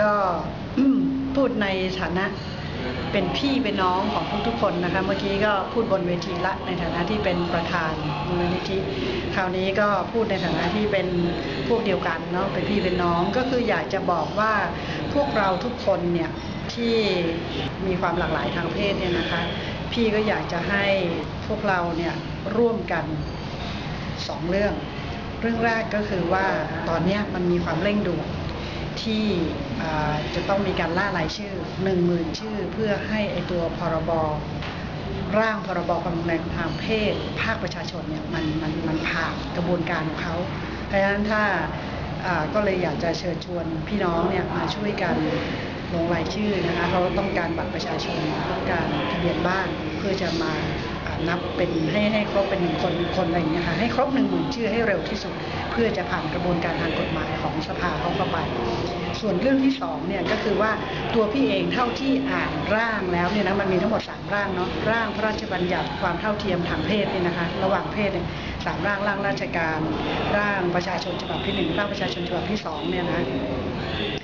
ก็พูดในฐานะเป็นพี่เป็นน้องของทุกๆคนนะคะ เมื่อกี้ก็พูดบนเวทีละในฐานะที่เป็นประธานมูลนิธิคราวนี้ก็พูดในฐานะที่เป็นพวกเดียวกันเนาะเป็นพี่เป็นน้องก็คืออยากจะบอกว่าพวกเราทุกคนเนี่ยที่มีความหลากหลายทางเพศเนี่ยนะคะ พี่ก็อยากจะให้พวกเราเนี่ยร่วมกันสองเรื่อง เรื่องแรกก็คือว่าตอนนี้มันมีความเร่งด่วน ที่จะต้องมีการล่ารายชื่อ 1 0,000 ชื่อ เพื่อให้ไอตัวพรบร่างพรบความรุนแรงทางเพศ ภาคประชาชนเนี่ยมันมันมันผ่านกระบวนการของเขาเพราะฉะนั้นถ้าก็เลยอยากจะเชิญชวนพี่น้องเนี่ยมาช่วยกันลงรายชื่อนะคะเขาต้องการบัตรประชาชนต้องการทะเบียนบ้านเพื่อจะมา นับเป็นให้ให้ครบเป็นหนึ่งคนหนึ่งคนอะไรอย่างเงี้ยค่ะให้ครบหนึ่งหมื่นชื่อให้เร็วที่สุด เพื่อจะผ่านกระบวนการทางกฎหมายของสภาเขาเข้าไป ส่วนเรื่องที่สองเนี่ยก็คือว่าตัวพี่เองเท่าที่อ่านร่างแล้วเนี่ยนะมันมีทั้งหมดสามร่างเนาะร่างพระราชบัญญัติความเท่าเทียมทางเพศเนี่ยนะคะระหว่างเพศเนี่ยสามร่างร่างราชการ ร่างประชาชนฉบับที่หนึ่งร่างประชาชนฉบับที่สองเนี่ยนะ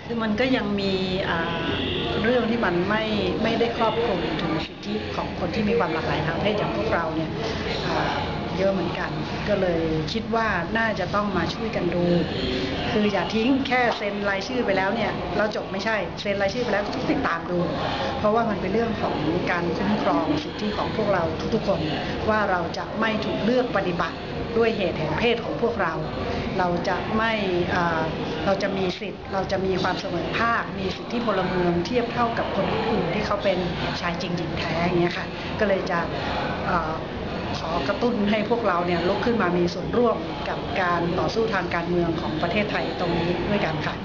คือมันก็ยังมีเรื่องที่มันไม่ไม่ได้ครอบคลุมถึงสิทธิของคนที่มีความหลากหลายทางเพศอย่างพวกเราเนี่ยเยอะเหมือนกัน ก็เลยคิดว่าน่าจะต้องมาช่วยกันดู คืออย่าทิ้งแค่เซ็นรายชื่อไปแล้วเนี่ยเราจบไม่ใช่เซ็นรายชื่อไปแล้วต้องติดตามดู เพราะว่ามันเป็นเรื่องของการคุ้มครองสิทธิของพวกเราทุกๆคนว่าเราจะไม่ถูกเลือกปฏิบัติ ด้วยเหตุแห่งเพศของพวกเรา เราจะไม่เราจะมีสิทธิ์เราจะมีความเสมอภาค มีสิทธิพลเมืองเทียบเท่ากับคนอื่นที่เขาเป็นชายจริงหญิงแท้อย่างเงี้ยค่ะก็เลยจะขอกระตุ้นให้พวกเราเนี่ยลุกขึ้นมามีส่วนร่วมกับการต่อสู้ทางการเมืองของประเทศไทยตรงนี้ด้วยกันค่ะ